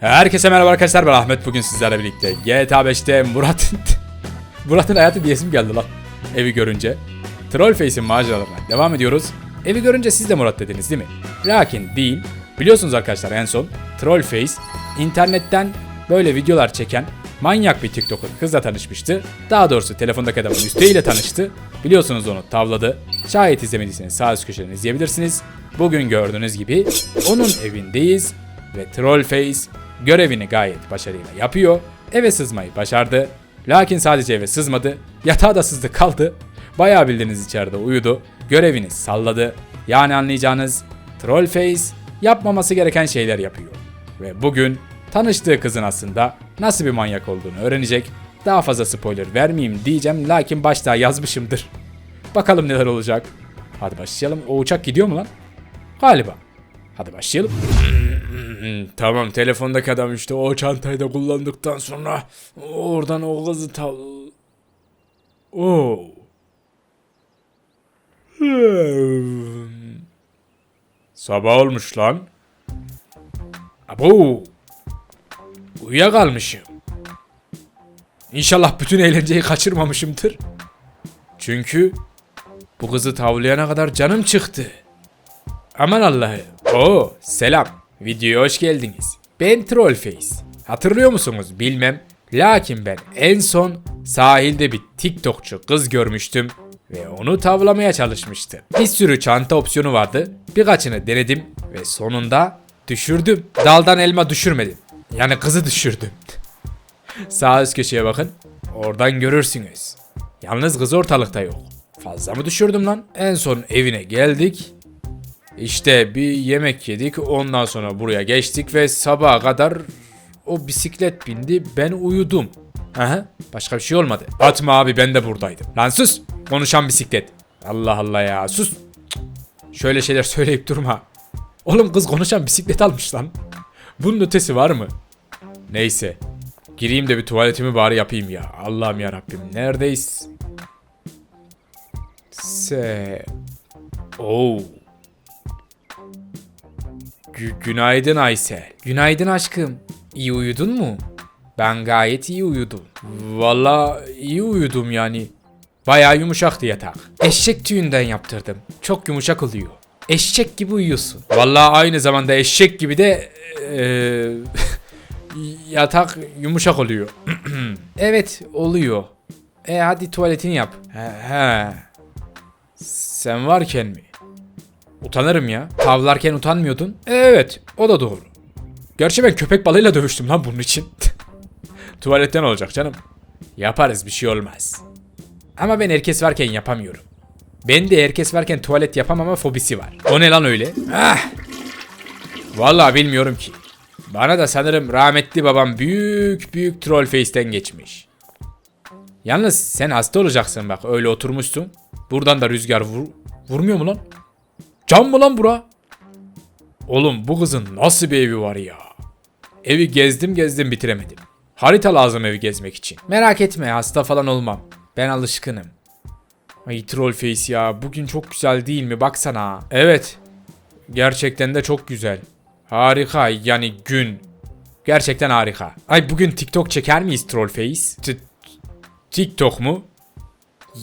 Herkese merhaba arkadaşlar ben Ahmet bugün sizlerle birlikte GTA 5'te Murat'ın Murat'ın hayatı diyesim geldi lan evi görünce Trollface'in maceralarına devam ediyoruz Evi görünce siz de Murat dediniz değil mi? Lakin değil Biliyorsunuz arkadaşlar en son Trollface internetten böyle videolar çeken manyak bir TikToker kızla tanışmıştı. Daha doğrusu telefondaki adamın üsteğiyle tanıştı. Biliyorsunuz onu tavladı. Şayet izlemediyseniz sağ üst köşeden izleyebilirsiniz. Bugün gördüğünüz gibi onun evindeyiz ve Trollface görevini gayet başarıyla yapıyor. Eve sızmayı başardı. Lakin sadece eve sızmadı. Yatağa da sızdı kaldı. Bayağı bildiğiniz içeride uyudu. Görevini salladı. Yani anlayacağınız Trollface yapmaması gereken şeyler yapıyor. Ve bugün tanıştığı kızın aslında nasıl bir manyak olduğunu öğrenecek. Daha fazla spoiler vermeyeyim diyeceğim lakin başta yazmışımdır. Bakalım neler olacak. Hadi başlayalım. O uçak gidiyor mu lan? Galiba. Hadi başlayalım. Tamam telefondaki adam işte o çantayı da kullandıktan sonra oradan o kızı tav... Oo. Sabah olmuş lan. Abo. Uyuyakalmışım. İnşallah bütün eğlenceyi kaçırmamışımdır. Çünkü bu kızı tavlayana kadar canım çıktı. Aman Allah'ım. Oo selam. Videoya hoş geldiniz. Ben Trollface. Hatırlıyor musunuz bilmem. Lakin ben en son sahilde bir TikTokçu kız görmüştüm ve onu tavlamaya çalışmıştım. Bir sürü çanta opsiyonu vardı. Birkaçını denedim ve sonunda düşürdüm. Daldan elma düşürmedim. Yani kızı düşürdüm. Sağ üst köşeye bakın. Oradan görürsünüz. Yalnız kız ortalıkta yok. Fazla mı düşürdüm lan? En son evine geldik. İşte bir yemek yedik ondan sonra buraya geçtik ve sabaha kadar o bisiklet bindi ben uyudum. Aha, başka bir şey olmadı. Atma abi ben de buradaydım. Lan sus konuşan bisiklet. Allah Allah ya sus. Şöyle şeyler söyleyip durma. Oğlum kız konuşan bisiklet almış lan. Bunun ötesi var mı? Neyse. Gireyim de bir tuvaletimi bari yapayım ya. Allah'ım ya Rabbim. Neredeyiz? Se. Oo. Gü- günaydın Aysel. Günaydın aşkım. İyi uyudun mu? Ben gayet iyi uyudum. Valla iyi uyudum yani. Bayağı yumuşaktı yatak. Eşek tüyünden yaptırdım. Çok yumuşak oluyor. Eşek gibi uyuyorsun. Valla aynı zamanda eşek gibi de eee, yatak yumuşak oluyor. evet oluyor. E hadi tuvaletini yap. He, he. Sen varken mi? Utanırım ya. Tavlarken utanmıyordun. E, evet, o da doğru. Gerçi ben köpek balığıyla dövüştüm lan bunun için. Tuvaletten olacak canım. Yaparız bir şey olmaz. Ama ben herkes varken yapamıyorum. Ben de herkes varken tuvalet yapamama fobisi var. O ne lan öyle? Ah! Vallahi bilmiyorum ki. Bana da sanırım rahmetli babam büyük büyük troll face'ten geçmiş. Yalnız sen hasta olacaksın bak öyle oturmuşsun. Buradan da rüzgar vur vurmuyor mu lan? Cam mı lan bura? Oğlum bu kızın nasıl bir evi var ya? Evi gezdim gezdim bitiremedim. Harita lazım evi gezmek için. Merak etme hasta falan olmam. Ben alışkınım. Ay troll face ya bugün çok güzel değil mi baksana. Evet. Gerçekten de çok güzel. Harika yani gün. Gerçekten harika. Ay bugün TikTok çeker miyiz troll face? T- TikTok mu?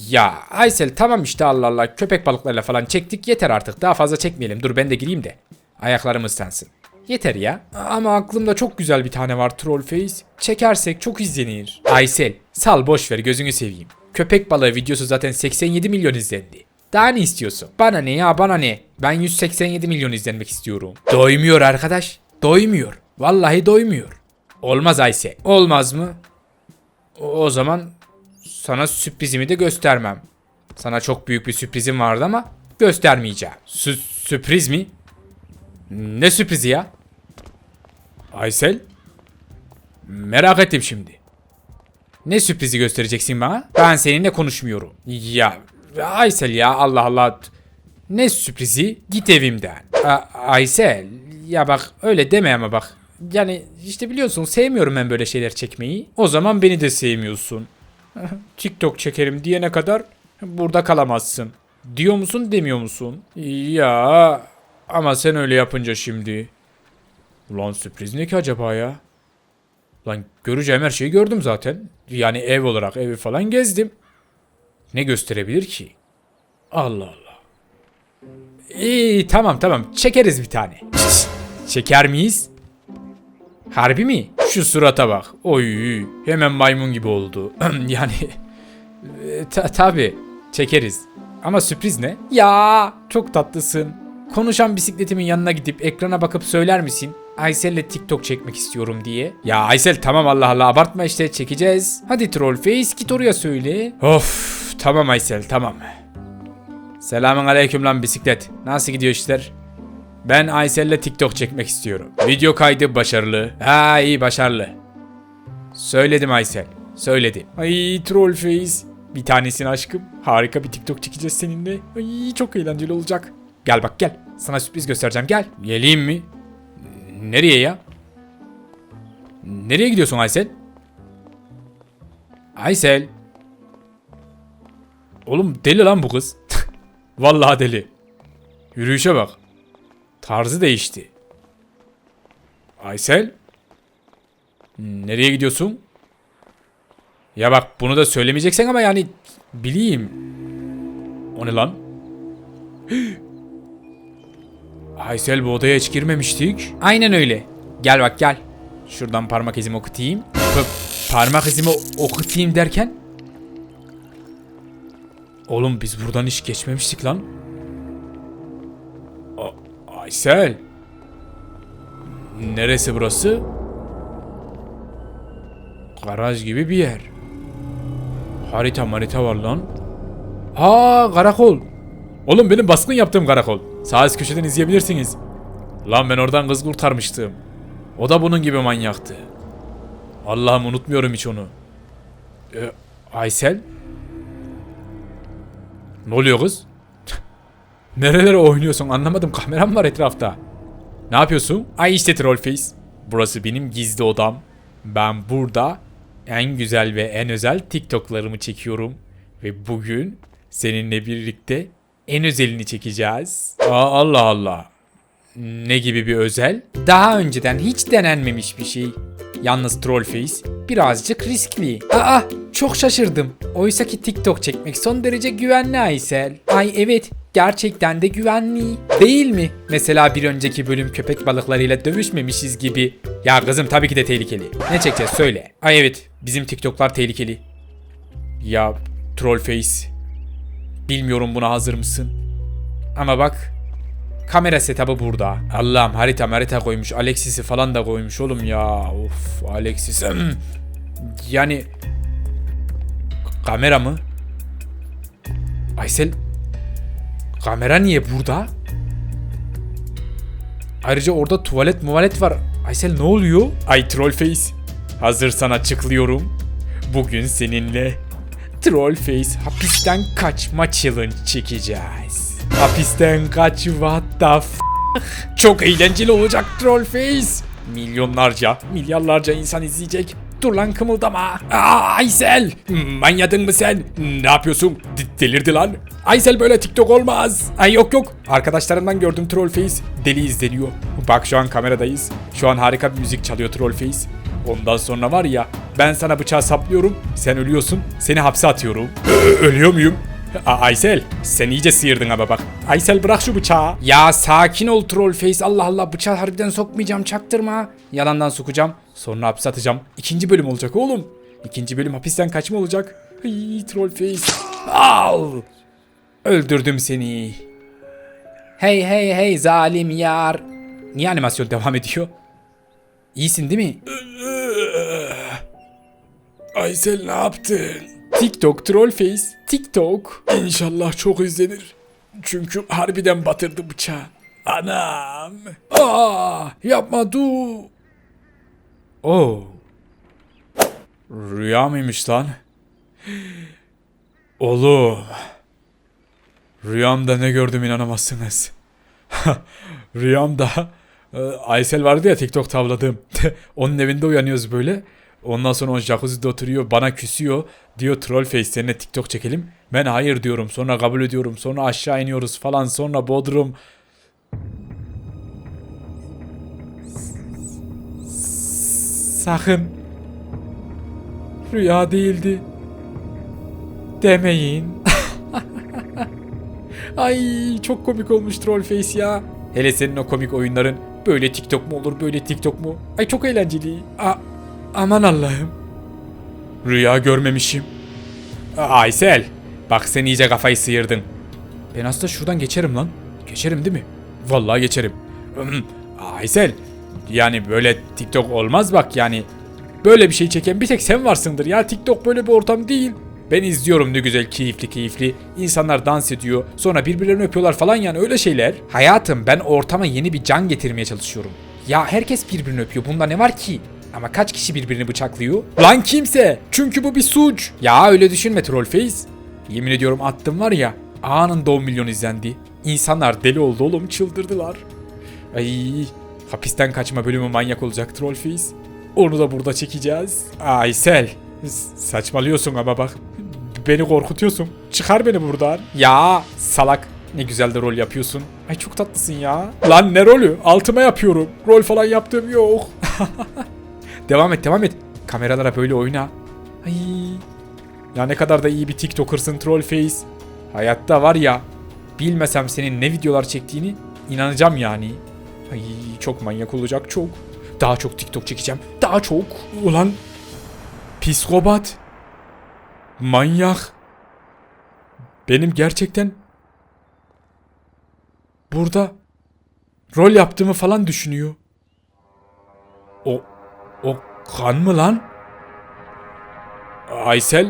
Ya Aysel tamam işte Allah Allah köpek balıklarıyla falan çektik yeter artık daha fazla çekmeyelim dur ben de gireyim de ayaklarım ıslansın. Yeter ya. Ama aklımda çok güzel bir tane var Trollface. Çekersek çok izlenir. Aysel sal boş ver gözünü seveyim. Köpek balığı videosu zaten 87 milyon izlendi. Daha ne istiyorsun? Bana ne ya bana ne? Ben 187 milyon izlenmek istiyorum. Doymuyor arkadaş. Doymuyor. Vallahi doymuyor. Olmaz Aysel. Olmaz mı? O zaman sana sürprizimi de göstermem. Sana çok büyük bir sürprizim vardı ama göstermeyeceğim. Sü- sürpriz mi? Ne sürprizi ya? Aysel? Merak ettim şimdi. Ne sürprizi göstereceksin bana? Ben seninle konuşmuyorum. Ya Aysel ya Allah Allah. Ne sürprizi? Git evimden. A- Aysel ya bak öyle deme ama bak. Yani işte biliyorsun sevmiyorum ben böyle şeyler çekmeyi. O zaman beni de sevmiyorsun. TikTok çekerim diyene kadar burada kalamazsın. Diyor musun demiyor musun? Ya ama sen öyle yapınca şimdi. Ulan sürpriz ne ki acaba ya? Lan göreceğim her şeyi gördüm zaten. Yani ev olarak evi falan gezdim. Ne gösterebilir ki? Allah Allah. İyi tamam tamam çekeriz bir tane. Çeker miyiz? Harbi mi? Şu surata bak. Oy hemen maymun gibi oldu. yani e, ta tabi çekeriz. Ama sürpriz ne? Ya çok tatlısın. Konuşan bisikletimin yanına gidip ekrana bakıp söyler misin? Aysel'le TikTok çekmek istiyorum diye. Ya Aysel tamam Allah Allah abartma işte çekeceğiz. Hadi Trollface git oraya söyle. Of tamam Aysel tamam. Selamun aleyküm lan bisiklet. Nasıl gidiyor işler? Ben Aysel'le TikTok çekmek istiyorum. Video kaydı başarılı. Ha iyi başarılı. Söyledim Aysel. Söyledim. Ay Trollface. Bir tanesini aşkım. Harika bir TikTok çekeceğiz seninle. Ay çok eğlenceli olacak. Gel bak gel. Sana sürpriz göstereceğim gel. Geleyim mi? Nereye ya? Nereye gidiyorsun Aysel? Aysel. Oğlum deli lan bu kız. Vallahi deli. Yürüyüşe bak. Tarzı değişti. Aysel? Nereye gidiyorsun? Ya bak bunu da söylemeyeceksen ama yani bileyim. O ne lan? Aysel bu odaya hiç girmemiştik. Aynen öyle. Gel bak gel. Şuradan parmak izimi okutayım. Pa- parmak izimi okutayım derken? Oğlum biz buradan hiç geçmemiştik lan. Aysel. Neresi burası? Garaj gibi bir yer. Harita marita var lan. Aa karakol. Oğlum benim baskın yaptığım karakol. Sağ üst köşeden izleyebilirsiniz. Lan ben oradan kız kurtarmıştım. O da bunun gibi manyaktı. Allah'ım unutmuyorum hiç onu. Ee, Aysel? Ne oluyor kız? Nerelere oynuyorsun anlamadım kameram var etrafta. Ne yapıyorsun? Ay işte Trollface. Burası benim gizli odam. Ben burada en güzel ve en özel TikTok'larımı çekiyorum. Ve bugün seninle birlikte en özelini çekeceğiz. Aa, Allah Allah. Ne gibi bir özel? Daha önceden hiç denenmemiş bir şey. Yalnız Trollface birazcık riskli. Aa çok şaşırdım. Oysa ki TikTok çekmek son derece güvenli Aysel. Ay evet gerçekten de güvenli. Değil mi? Mesela bir önceki bölüm köpek balıklarıyla dövüşmemişiz gibi. Ya kızım tabii ki de tehlikeli. Ne çekeceğiz söyle. Ay evet bizim TikTok'lar tehlikeli. Ya Trollface. Bilmiyorum buna hazır mısın? Ama bak Kamera setup'ı burada. Allah'ım harita harita koymuş. Alexis'i falan da koymuş oğlum ya. Of Alexis. yani kamera mı? Aysel kamera niye burada? Ayrıca orada tuvalet muvalet var. Aysel ne oluyor? Ay Trollface. Hazırsan açıklıyorum. Bugün seninle Trollface hapisten kaçma challenge çekeceğiz. Hapisten kaç what the f- Çok eğlenceli olacak Trollface. Milyonlarca, milyarlarca insan izleyecek. Dur lan kımıldama. Aa, Aysel! Manyadın mı sen? Ne yapıyorsun? D- delirdi lan. Aysel böyle TikTok olmaz. Ay yok yok. Arkadaşlarımdan gördüm Trollface. Deli izleniyor. Bak şu an kameradayız. Şu an harika bir müzik çalıyor Trollface. Ondan sonra var ya ben sana bıçağı saplıyorum. Sen ölüyorsun. Seni hapse atıyorum. Ölüyor muyum? A- Aysel sen iyice sıyırdın ama bak. Aysel bırak şu bıçağı. Ya sakin ol Trollface. Allah Allah bıçağı harbiden sokmayacağım çaktırma. Yalandan sokacağım. Sonra hapse atacağım. İkinci bölüm olacak oğlum. İkinci bölüm hapisten kaçma olacak. Ay Trollface. Al. Öldürdüm seni. Hey hey hey zalim yar. Niye animasyon devam ediyor? İyisin değil mi? Aysel ne yaptın? TikTok Trollface. TikTok. İnşallah çok izlenir. Çünkü harbiden batırdı bıçağı. Anam. Aa, yapma dur. Oo. Rüya mıymış lan? Oğlum. Rüyamda ne gördüm inanamazsınız. Rüyamda e, Aysel vardı ya TikTok tavladığım. Onun evinde uyanıyoruz böyle. Ondan sonra o jacuzzi'de oturuyor bana küsüyor. Diyor Trollface seninle TikTok çekelim. Ben hayır diyorum. Sonra kabul ediyorum. Sonra aşağı iniyoruz falan. Sonra Bodrum. Sakın. Rüya değildi. Demeyin. Ay çok komik olmuş Trollface ya. Hele senin o komik oyunların böyle TikTok mu olur böyle TikTok mu? Ay çok eğlenceli. A aman Allah'ım. Rüya görmemişim. Aysel. Bak sen iyice kafayı sıyırdın. Ben aslında şuradan geçerim lan. Geçerim değil mi? Vallahi geçerim. Aysel. Yani böyle TikTok olmaz bak yani. Böyle bir şey çeken bir tek sen varsındır ya. TikTok böyle bir ortam değil. Ben izliyorum ne güzel keyifli keyifli. İnsanlar dans ediyor. Sonra birbirlerini öpüyorlar falan yani öyle şeyler. Hayatım ben ortama yeni bir can getirmeye çalışıyorum. Ya herkes birbirini öpüyor. Bunda ne var ki? Ama kaç kişi birbirini bıçaklıyor? Lan kimse. Çünkü bu bir suç. Ya öyle düşünme Trollface. Yemin ediyorum attım var ya. Anında 10 milyon izlendi. İnsanlar deli oldu oğlum çıldırdılar. Ay hapisten kaçma bölümü manyak olacak Trollface. Onu da burada çekeceğiz. Aysel. Saçmalıyorsun ama bak. Beni korkutuyorsun. Çıkar beni buradan. Ya salak. Ne güzel de rol yapıyorsun. Ay çok tatlısın ya. Lan ne rolü? Altıma yapıyorum. Rol falan yaptığım yok. devam et devam et. Kameralara böyle oyna. Ay. Ya ne kadar da iyi bir TikToker'sın Trollface. Hayatta var ya. Bilmesem senin ne videolar çektiğini inanacağım yani. Ay çok manyak olacak çok. Daha çok TikTok çekeceğim. Daha çok. Ulan psikopat. Manyak. Benim gerçekten burada rol yaptığımı falan düşünüyor. O o kan mı lan? Aysel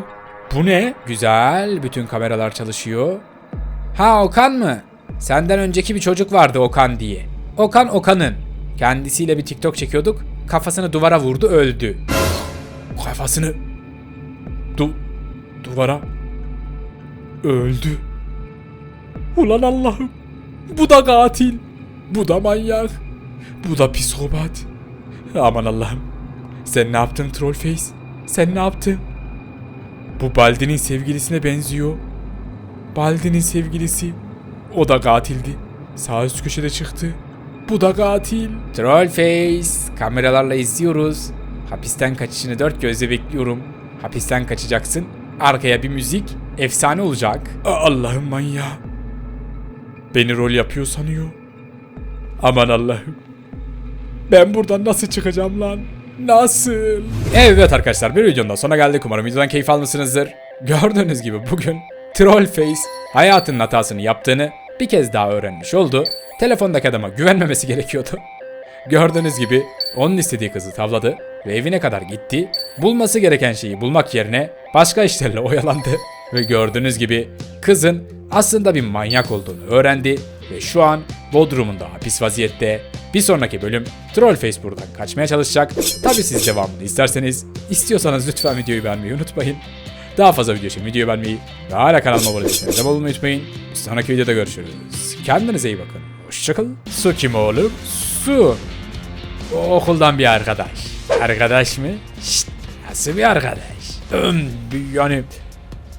bu ne? Güzel. Bütün kameralar çalışıyor. Ha Okan mı? Senden önceki bir çocuk vardı Okan diye. Okan Okan'ın. Kendisiyle bir TikTok çekiyorduk. Kafasını duvara vurdu öldü. Kafasını du duvara öldü. Ulan Allah'ım. Bu da katil. Bu da manyak. Bu da psikopat. Aman Allah'ım. Sen ne yaptın Trollface? Sen ne yaptın? Bu Baldi'nin sevgilisine benziyor. Baldi'nin sevgilisi. O da katildi. Sağ üst köşede çıktı. Bu da katil. Trollface. Kameralarla izliyoruz. Hapisten kaçışını dört gözle bekliyorum. Hapisten kaçacaksın. Arkaya bir müzik. Efsane olacak. Allah'ım manyağı. Beni rol yapıyor sanıyor. Aman Allah'ım. Ben buradan nasıl çıkacağım lan? Nasıl? Evet arkadaşlar bir videonun da sonuna geldik. Umarım videodan keyif almışsınızdır. Gördüğünüz gibi bugün Trollface hayatının hatasını yaptığını bir kez daha öğrenmiş oldu. Telefondaki adama güvenmemesi gerekiyordu. Gördüğünüz gibi onun istediği kızı tavladı ve evine kadar gitti. Bulması gereken şeyi bulmak yerine başka işlerle oyalandı. Ve gördüğünüz gibi kızın aslında bir manyak olduğunu öğrendi ve şu an Bodrum'unda hapis vaziyette. Bir sonraki bölüm Trollface buradan kaçmaya çalışacak. Tabi siz devamını isterseniz, istiyorsanız lütfen videoyu beğenmeyi unutmayın. Daha fazla video için videoyu beğenmeyi ve hala kanalıma abone değilseniz abone olmayı unutmayın. Bir sonraki videoda görüşürüz. Kendinize iyi bakın. Hoşçakalın. Su kim oğlum? Su. O okuldan bir arkadaş. Arkadaş mı? Şşt, nasıl bir arkadaş? Hmm, yani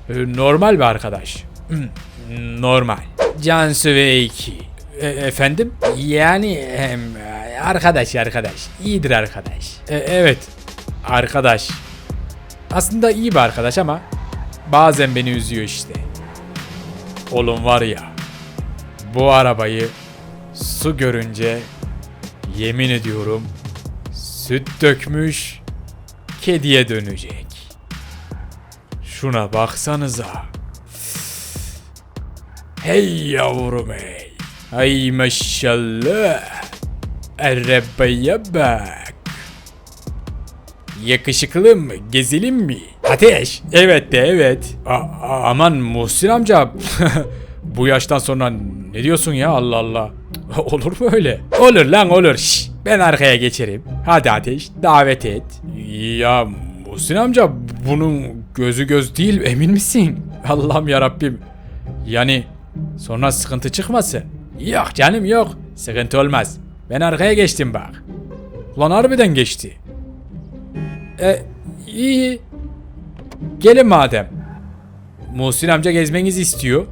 e, normal bir arkadaş. Hmm, Normal. Cansu ve iki. E, efendim? Yani em, arkadaş arkadaş. İyidir arkadaş. E, evet. Arkadaş. Aslında iyi bir arkadaş ama bazen beni üzüyor işte. Oğlum var ya. Bu arabayı su görünce yemin ediyorum süt dökmüş kediye dönecek. Şuna baksanıza. Hey yavrum hey. Ay maşallah. Arabaya bak. Yakışıklı mı? Gezelim mi? Ateş. Evet de evet. A- aman Muhsin amca. Bu yaştan sonra ne diyorsun ya Allah Allah. olur mu öyle? Olur lan olur. Şş, ben arkaya geçerim. Hadi Ateş davet et. Ya Muhsin amca bunun gözü göz değil emin misin? Allah'ım ya Rabbim. Yani sonra sıkıntı çıkmasın. Yok canım yok. Sıkıntı olmaz. Ben arkaya geçtim bak. Ulan harbiden geçti. E iyi. Gelin madem. Muhsin amca gezmenizi istiyor.